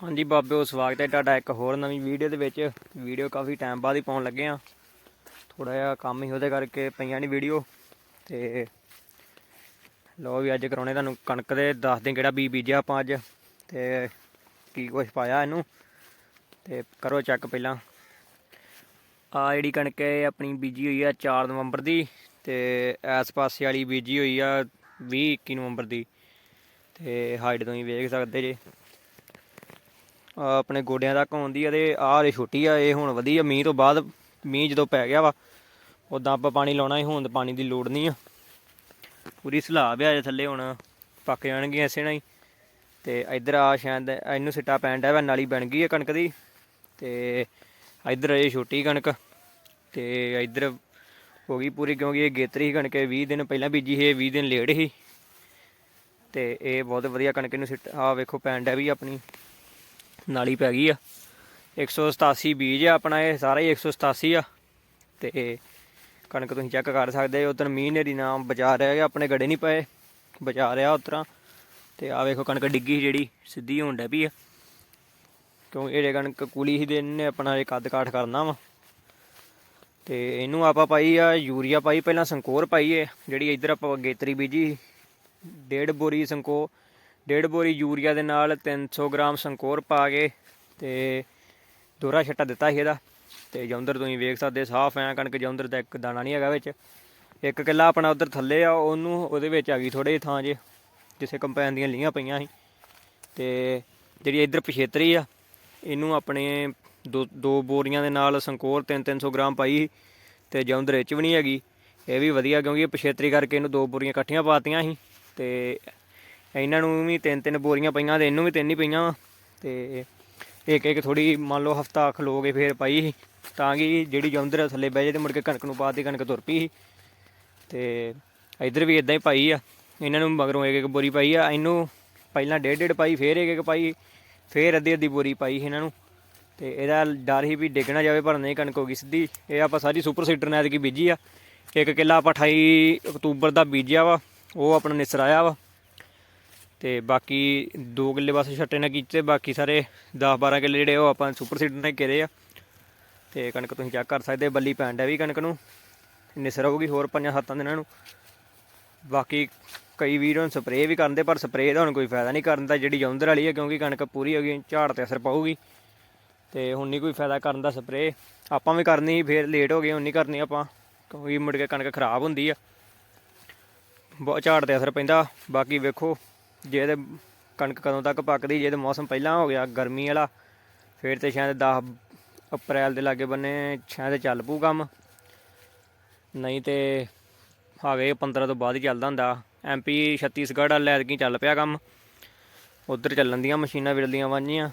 ਹਾਂਜੀ ਬਾਬਿਓ, ਸਵਾਗਤ ਹੈ ਤੁਹਾਡਾ ਇੱਕ ਹੋਰ ਨਵੀਂ ਵੀਡੀਓ ਦੇ ਵਿੱਚ। ਵੀਡੀਓ ਕਾਫੀ ਟਾਈਮ ਬਾਅਦ ਹੀ ਪਾਉਣ ਲੱਗੇ ਆ ਥੋੜਾ ਜਿਹਾ ਕੰਮ ਹੀ ਉਹਦੇ ਕਰਕੇ ਪਈਆਂ ਨਹੀਂ ਵੀਡੀਓ ਤੇ ਲੋ ਵੀ ਅੱਜ ਕਰਾਉਣੇ ਤੁਹਾਨੂੰ ਕਣਕ ਦੇ, ਦੱਸ ਦਿਨ ਕਿਹੜਾ ਬੀਜ ਬੀਜਿਆ ਆਪਾਂ ਅੱਜ। ਤੇ ਕੀ ਕੁਛ ਪਾਇਆ ਇਹਨੂੰ। ਤੇ ਕਰੋ ਚੈੱਕ ਪਹਿਲਾਂ। ਆ ਜਿਹੜੀ ਕਣਕ ਹੈ ਆਪਣੀ ਬੀਜੀ ਹੋਈ ਆ 4 ਨਵੰਬਰ ਦੀ। ਤੇ ਇਸ ਪਾਸੇ ਵਾਲੀ ਬੀਜੀ ਹੋਈ ਆ 20 21 ਨਵੰਬਰ ਦੀ। ਤੇ ਹਾਈਟ ਤੋਂ ਹੀ ਵੇਖ ਸਕਦੇ ਜੇ। ਆਪਣੇ ਗੋਡਿਆਂ ਤੱਕ ਆਉਂਦੀ ਆ ਤੇ ਆਹ ਰੇ ਛੋਟੀ ਆ, ਇਹ ਹੁਣ ਵਧੀਆ, ਮੀਂਹ ਤੋਂ ਬਾਅਦ ਮੀਂਹ ਜਦੋਂ ਪੈ ਗਿਆ ਵਾ, ਉਦਾਂ ਆਪਾਂ ਪਾਣੀ ਲਾਉਣਾ ਹੀ ਹੁਣ ਤਾਂ ਪਾਣੀ ਦੀ ਲੋੜ ਨਹੀਂ ਆ। ਪੂਰੀ ਸਲਾਬ ਆ ਜੇ ਥੱਲੇ ਹੁਣ ਪੱਕ ਜਾਣਗੇ ਇਸੇ ਨਾਲ ਹੀ। ਤੇ ਇੱਧਰ ਆ ਸ਼ਾਇਦ ਇਹਨੂੰ ਸਿੱਟਾ ਪੈਣ ਡਿਆ ਵਾ, ਨਾਲੀ ਬਣ ਗਈ ਆ ਕਣਕ ਦੀ। ਤੇ ਇੱਧਰ ਇਹ ਛੋਟੀ ਕਣਕ, ਤੇ ਇੱਧਰ ਹੋ ਗਈ ਪੂਰੀ ਕਿਉਂਕਿ ਇਹ ਗੇਤਰੀ ਕਣਕ ਹੈ 20 ਦਿਨ ਪਹਿਲਾਂ ਬੀਜੀ ਸੀ, ਇਹ 20 ਦਿਨ ਲੇਟ ਸੀ। ਤੇ ਇਹ ਬਹੁਤ ਵਧੀਆ ਕਣਕ ਨੂੰ ਸਿੱਟ ਆ ਵੇਖੋ ਪੈਣ ਡਿਆ ਵੀ ਆਪਣੀ। ਨਾਲੀ ਪੈ ਗਈ ਆ। 187 ਬੀਜ ਆ ਆਪਣਾ, ਇਹ ਸਾਰਾ ਹੀ 187 ਆ। ਤੇ ਕਣਕ ਤੁਸੀਂ ਚੈੱਕ ਕਰ ਸਕਦੇ ਹੋ ਉਦੋਂ ਮੀਂਹ ਨੇਰੀ ਨਾਮ ਬਚਾ ਰਿਹਾ ਹੈਗਾ ਆਪਣੇ ਗੜੇ ਨਹੀਂ ਪਏ, ਬਚਾ ਰਿਹਾ ਉਤਰਾ ਤੇ ਆ ਵੇਖੋ ਕਣਕ ਡਿੱਗੀ ਜਿਹੜੀ, ਸਿੱਧੀ ਹੋਣ ਡੈ ਪਈ ਆ। ਕਿਉਂ ਇਹ ਕਣਕ ਕੂਲੀ ਹੀ ਦੇ ਨੇ ਆਪਣਾ ਇਹ ਕੱਦ ਕਾਠ ਕਰਨਾ ਵਾ। ਤੇ ਇਹਨੂੰ ਆਪਾਂ ਪਾਈ ਆ, ਯੂਰੀਆ ਪਾਈ, ਪਹਿਲਾਂ ਸੰਕੋਰ ਪਾਈ ਏ, ਜਿਹੜੀ ਇੱਧਰ ਆਪਾਂ ਗੇਤਰੀ ਬੀਜੀ ਡੇਢ ਬੋਰੀ ਸੰਕੋ ਡੇਢ ਬੋਰੀ ਯੂਰੀਆ ਦੇ ਨਾਲ 300 ਗ੍ਰਾਮ ਸੰਕੋਰ ਪਾ ਕੇ ਤੇ ਦੋਰਾ ਛੱਟਾ ਦਿੱਤਾ ਸੀ ਇਹਦਾ। ਤੇ ਜੌਂਦਰ ਤੁਸੀਂ ਵੇਖ ਸਕਦੇ ਸਾਫ਼ ਐ ਕਣਕ ਜੌਂਦਰ ਦਾ ਇੱਕ ਦਾਣਾ ਨਹੀਂ ਹੈਗਾ ਵਿੱਚ। ਇੱਕ ਕਿੱਲਾ ਆਪਣਾ ਉਧਰ ਥੱਲੇ ਆ, ਉਹਨੂੰ ਉਹਦੇ ਵਿੱਚ ਆ ਗਈ ਥੋੜੇ ਥਾਂ ਜੇ, ਜਿੱਥੇ ਕੰਪੈਨ ਦੀਆਂ ਲੀਆਂ ਪਈਆਂ ਸੀ। ਤੇ ਜਿਹੜੀ ਇੱਧਰ ਪਛੇਤਰੀ ਆ, ਇਹਨੂੰ ਆਪਣੇ ਦੋ ਦੋ ਬੋਰੀਆਂ ਦੇ ਨਾਲ ਸੰਕੋਰ 3-300 ਗ੍ਰਾਮ ਪਾਈ ਸੀ। ਤੇ ਜੌਂਦਰ ਇਹ 'ਚ ਵੀ ਨਹੀਂ ਹੈਗੀ। ਇਹ ਵੀ ਵਧੀਆ, ਕਿਉਂਕਿ ਇਹ ਪਛੇਤਰੀ ਕਰਕੇ ਇਹਨੂੰ ਦੋ ਬੋਰੀਆਂ ਇਕੱਠੀਆਂ ਪਾਤੀਆਂ ਸੀ। ਤੇ ਇਹਨਾਂ ਨੂੰ ਵੀ ਤਿੰਨ ਤਿੰਨ ਬੋਰੀਆਂ ਪਈਆਂ ਤੇ ਇਹਨੂੰ ਵੀ ਤਿੰਨ ਹੀ ਪਈਆਂ ਵਾ। ਤੇ ਇੱਕ ਇੱਕ ਥੋੜੀ ਮੰਨ ਲਓ ਹਫਤਾ ਖਲੋ ਕੇ ਫੇਰ ਪਾਈ ਸੀ। ਤਾਂ ਕਿ ਜਿਹੜੀ ਜੌਂਦਰ ਥੱਲੇ ਬਹਿ ਜੇ ਤੇ ਮੁੜ ਕੇ ਕਣਕ ਨੂੰ ਪਾਤੀ ਕਣਕ ਤੁਰ ਪਈ ਸੀ। ਤੇ ਇਧਰ ਵੀ ਇਦਾਂ ਹੀ ਪਾਈ ਆ। ਇਹਨਾਂ ਨੂੰ ਮਗਰੋਂ ਇੱਕ ਇੱਕ ਬੋਰੀ ਪਾਈ ਆ। ਇਹਨੂੰ ਪਹਿਲਾਂ ਡੇਢ ਡੇਢ ਪਾਈ, ਫੇਰ ਇੱਕ ਇੱਕ ਪਾਈ, ਫੇਰ ਅੱਧੀ ਅੱਧੀ ਬੋਰੀ ਪਾਈ ਸੀ ਇਹਨਾਂ ਨੂੰ। ਤੇ ਇਹਦਾ ਡਰ ਹੀ ਵੀ ਡਿੱਗਣਾ ਜਾਵੇ, ਪਰ ਨਹੀਂ ਕਣਕ ਹੋ ਗਈ ਸਿੱਧੀ। ਇਹ ਆਪਾਂ ਸਾਰੀ ਸੁਪਰ ਸੀਡਰ ਨਾਲ ਕੀ ਬੀਜੀ ਆ। ਇੱਕ ਕਿੱਲਾ ਆਪਾਂ 28 ਅਕਤੂਬਰ ਦਾ ਬੀਜਿਆ ਵਾ। ਉਹ ਆਪਣਾ ਨਿਸਰ ਆਇਆ ਵਾ। ਤੇ ਬਾਕੀ 2 ਕਿੱਲੇ ਬਸ ਛੱਟੇ ਨਾਲ ਕੀਤੇ ਬਾਕੀ ਸਾਰੇ 10 12 ਕਿੱਲੇ ਜਿਹੜੇ ਉਹ ਆਪਾਂ ਸੁਪਰ ਸੀਡਰ ਨਾਲ ਘੇਰੇ ਆ। ਤੇ ਕਣਕ ਤੁਸੀਂ ਚੈੱਕ ਕਰ ਸਕਦੇ ਬੱਲੀ ਪੈਣ ਡਿਆ ਵੀ ਕਣਕ ਨੂੰ। ਨਿਸਰ ਹੋਊਗੀ ਹੋਰ ਪੰਜਾਂ ਸੱਤਾਂ ਦਿਨਾਂ ਨੂੰ। ਬਾਕੀ ਕਈ ਵੀਰ ਹੁਣ ਸਪਰੇਅ ਵੀ ਕਰਦੇ ਪਰ ਸਪਰੇਅ ਦਾ ਹੁਣ ਕੋਈ ਫਾਇਦਾ ਨਹੀਂ ਕਰਨ ਦਾ ਜਿਹੜੀ ਜੌਂਦਰ ਵਾਲੀ ਹੈ ਕਿਉਂਕਿ ਕਣਕ ਪੂਰੀ ਹੋ ਗਈ ਝਾੜ ਤੇ ਅਸਰ ਪਾਊਗੀ। ਤੇ ਹੁਣ ਨਹੀਂ ਕੋਈ ਫਾਇਦਾ ਕਰਨ ਦਾ ਸਪਰੇਅ ਆਪਾਂ ਵੀ ਕਰਨੀ ਸੀ, ਫੇਰ ਲੇਟ ਹੋ ਗਏ ਹੁਣ ਨਹੀਂ ਕਰਨੀ ਆਪਾਂ ਕਿਉਂਕਿ ਮੁੜ ਕੇ ਕਣਕ ਖਰਾਬ ਹੁੰਦੀ ਆ। ਬਹੁਤ ਝਾੜ ਤੇ ਅਸਰ ਪੈਂਦਾ। ਬਾਕੀ ਵੇਖੋ ਜੇ ਤੇ ਕਣਕ ਕਦੋਂ ਤੱਕ ਪੱਕਦੀ, ਜੇ ਤੇ ਮੌਸਮ ਪਹਿਲਾਂ ਹੋ ਗਿਆ ਗਰਮੀ ਵਾਲਾ, ਫਿਰ ਤੇ ਸ਼ਾਇਦ 10 ਅਪ੍ਰੈਲ ਦੇ ਲਾਗੇ ਬੰਨੇ ਸ਼ਾਇਦ ਚੱਲ ਪੂ ਕੰਮ। ਨਹੀਂ ਤੇ ਹਾਵੇ 15 ਤੋਂ ਬਾਅਦ ਹੀ ਚੱਲਦਾ ਹੁੰਦਾ। ਐਮਪੀ ਛੱਤੀਸਗੜ੍ਹ ਵਾਲੇ ਐਤਕੀ ਚੱਲ ਪਿਆ ਕੰਮ। ਉਧਰ ਚੱਲਣ ਦੀਆਂ ਮਸ਼ੀਨਾਂ ਵਿਰਲੀਆਂ ਵਾਂਝੀਆਂ।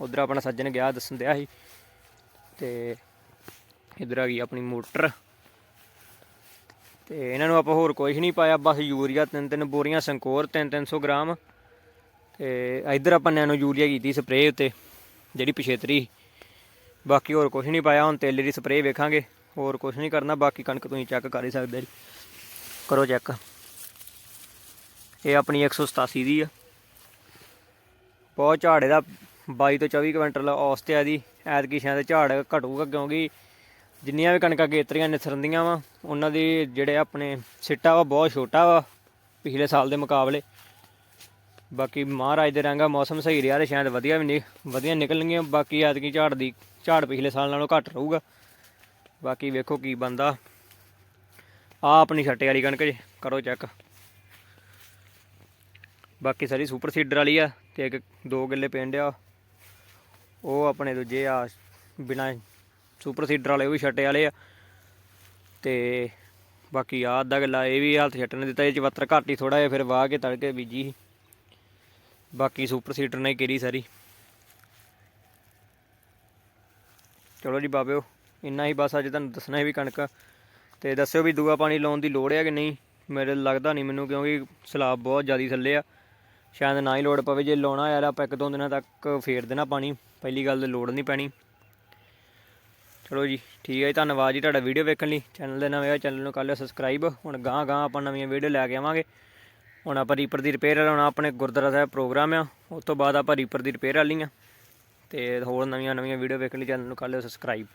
ਉਧਰ ਆਪਣਾ ਸੱਜਣ ਗਿਆ ਦੱਸਣ ਦਿਆ ਸੀ। ਤੇ ਇਧਰ ਆ ਗਈ ਆਪਣੀ ਮੋਟਰ। ਤੇ ਇਹਨਾਂ ਨੂੰ ਆਪਾਂ ਹੋਰ ਕੁਝ ਨਹੀਂ ਪਾਇਆ, ਬਸ ਯੂਰੀਆ ਤਿੰਨ ਤਿੰਨ ਬੋਰੀਆਂ, ਸੰਕੋਰ 3-300 ਗ੍ਰਾਮ। ਤੇ ਇਧਰ ਆਪਾਂ ਨੈਨੋ ਯੂਰੀਆ ਕੀਤੀ ਸਪਰੇਅ ਉੱਤੇ, ਜਿਹੜੀ ਪਿਛੇਤਰੀ ਬਾਕੀ ਹੋਰ ਕੁਝ ਨਹੀਂ ਪਾਇਆ, ਹੁਣ ਤੇਲੇ ਦੀ ਸਪਰੇਅ ਵੇਖਾਂਗੇ। ਹੋਰ ਕੁਝ ਨਹੀਂ ਕਰਨਾ, ਬਾਕੀ ਕਣਕ ਤੁਸੀਂ ਚੈੱਕ ਕਰ ਹੀ ਸਕਦੇ ਜੀ। ਕਰੋ ਚੈੱਕ ਇਹ ਆਪਣੀ 187 ਦੀ ਆ। ਬਹੁਤ ਝਾੜ ਇਹਦਾ 22 ਤੋਂ 24 ਕੁਇੰਟਲ ਔਸਤ ਤੇ ਆ ਦੀ ਐਤਕੀ ਸ਼ਾਇਦ ਝਾੜ ਘਟੂਗਾ ਕਿਉਂਕਿ ਜਿੰਨੀਆਂ ਵੀ ਕਣਕਾਂ ਗੇਤਰੀਆਂ ਨਿਸਰਦੀਆਂ ਵਾ, ਉਹਨਾਂ ਦੇ ਜਿਹੜੇ ਆਪਣੇ ਸਿੱਟਾ ਵਾ, ਬਹੁਤ ਛੋਟਾ ਵਾ ਪਿਛਲੇ ਸਾਲ ਦੇ ਮੁਕਾਬਲੇ। ਬਾਕੀ ਮਹਾਰਾਜ ਦੇ ਰੰਗਾ ਮੌਸਮ ਸਹੀ ਰਿਹਾ ਤੇ ਸ਼ਾਇਦ ਵਧੀਆ ਵੀ ਨਹੀਂ, ਵਧੀਆ ਨਿਕਲਣਗੀਆਂ, ਬਾਕੀ ਐਤਕੀ ਝਾੜ ਦੀ, ਝਾੜ ਪਿਛਲੇ ਸਾਲ ਨਾਲੋਂ ਘੱਟ ਰਹੂਗਾ। ਬਾਕੀ ਵੇਖੋ ਕੀ ਬੰਦਾ ਆ ਆਪਣੀ ਛੱਟੇ ਵਾਲੀ ਕਣਕ ਜੀ, ਕਰੋ ਚੈੱਕ ਬਾਕੀ ਸਾਰੀ ਸੁਪਰ ਸੀਡਰ ਵਾਲੀ ਆ ਤੇ ਇੱਕ ਦੋ ਕਿੱਲੇ ਪਿੰਡ ਆ। ਉਹ ਆਪਣੇ ਦੂਜੇ ਆ, ਬਿਨਾ ਸੁਪਰ ਸੀਡਰ ਵਾਲੇ, ਉਹ ਵੀ ਛੱਟੇ ਵਾਲੇ ਆ। ਤੇ ਬਾਕੀ ਆ ਅੱਧਾ ਕਿੱਲਾ, ਇਹ ਵੀ ਹਾਲਤ ਛੱਟਣ ਦਿੱਤਾ, ਇਹ ਚਵੱਤਰ ਘੱਟ ਹੀ ਥੋੜਾ ਜਿਹਾ, ਫਿਰ ਵਾਹ ਕੇ ਤੜਕੇ ਬੀਜੀ ਸੀ। ਬਾਕੀ ਸੁਪਰ ਸੀਡਰ ਨੇ ਕਿਰੀ ਸਾਰੀ। ਚਲੋ ਜੀ ਬਾਬਿਓ, ਇੰਨਾ ਹੀ ਬਸ ਅੱਜ ਤੁਹਾਨੂੰ ਦੱਸਣਾ ਹੈ ਵੀ ਕਣਕ। ਤੇ ਦੱਸਿਓ ਵੀ ਦੂਆ ਪਾਣੀ ਲਾਉਣ ਦੀ ਲੋੜ ਹੈ ਕਿ ਨਹੀਂ? ਮੇਰੇ ਲੱਗਦਾ ਨਹੀਂ ਮੈਨੂੰ, ਕਿਉਂਕਿ ਸਲਾਬ ਬਹੁਤ ਜ਼ਿਆਦਾ ਥੱਲੇ ਆ। ਸ਼ਾਇਦ ਨਾ ਹੀ ਲੋੜ ਪਵੇ, ਜੇ ਲਾਉਣਾ ਯਾਰ, ਆਪਾਂ ਇੱਕ ਦੋ ਦਿਨਾਂ ਤੱਕ ਫੇਰ ਦੇਣਾ ਪਾਣੀ। ਪਹਿਲੀ ਗੱਲ ਤੇ ਲੋੜ ਨਹੀਂ ਪੈਣੀ। ਚਲੋ ਜੀ, ਠੀਕ ਹੈ ਜੀ, ਧੰਨਵਾਦ ਜੀ ਤੁਹਾਡਾ ਵੀਡੀਓ ਵੇਖਣ ਲਈ। ਚੈਨਲ ਦੇ ਨਵੇਂ ਆ ਚੈਨਲ ਨੂੰ ਕਰ ਲਿਓ ਸਬਸਕ੍ਰਾਈਬ ਹੁਣ ਗਾਂ ਗਾਂ ਆਪਾਂ ਨਵੀਆਂ ਵੀਡੀਓ ਲੈ ਕੇ ਆਵਾਂਗੇ। ਹੁਣ ਆਪਾਂ ਰੀਪਰ ਦੀ ਰਿਪੇਅਰ ਲਾਉਣਾ ਆਪਣੇ ਗੁਰਦੁਆਰਾ ਸਾਹਿਬ ਪ੍ਰੋਗਰਾਮ ਆ। ਉਸ ਤੋਂ ਬਾਅਦ ਆਪਾਂ ਰੀਪਰ ਦੀ ਰਿਪੇਅਰ ਵਾਲੀ ਆ ਤੇ ਹੋਰ ਨਵੀਆਂ ਨਵੀਆਂ ਵੀਡੀਓ ਵੇਖਣ ਲਈ ਚੈਨਲ ਨੂੰ ਕਰ ਲਿਓ ਸਬਸਕ੍ਰਾਈਬ